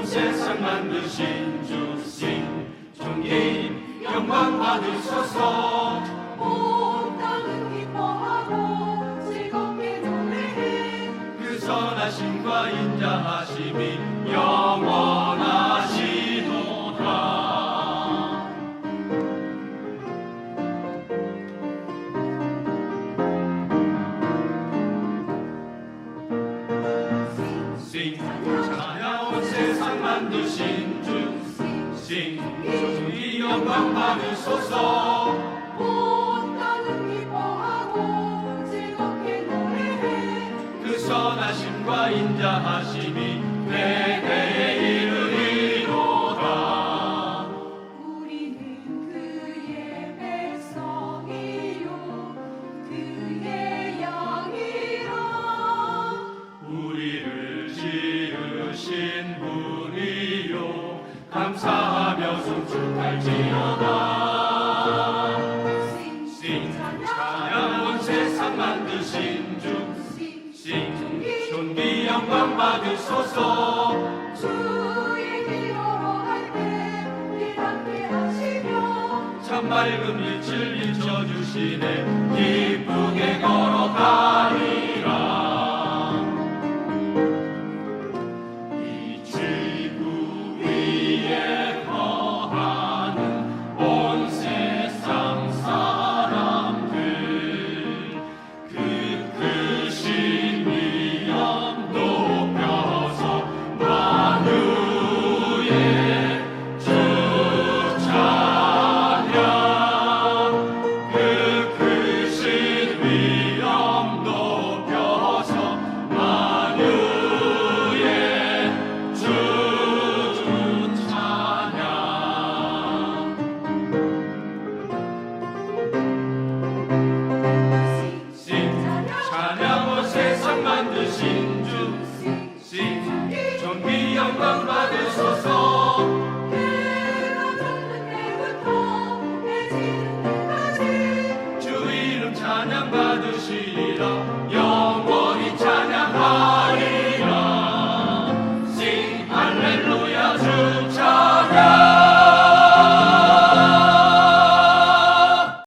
세상 만드신 주신 존귀 영광 받으소서. 온 땅은 기뻐하고 즐겁게 노래해. 그 선하심과 인자하심이 영 세상 만드신 주싱 주의 영광 받으소서. 온 땅은 기뻐하고 즐겁게 노래해. 그 선하심과 인자하심이 대대 감사하며 송축할지어다. 싱 찬양 온 세상 만드신 주싱 존귀 영광 받으소서. 주의 기여로 할때 함께 하시며 참 맑은 빛을 비춰주시네 세상 만드신 주싱 존귀 영광 받으소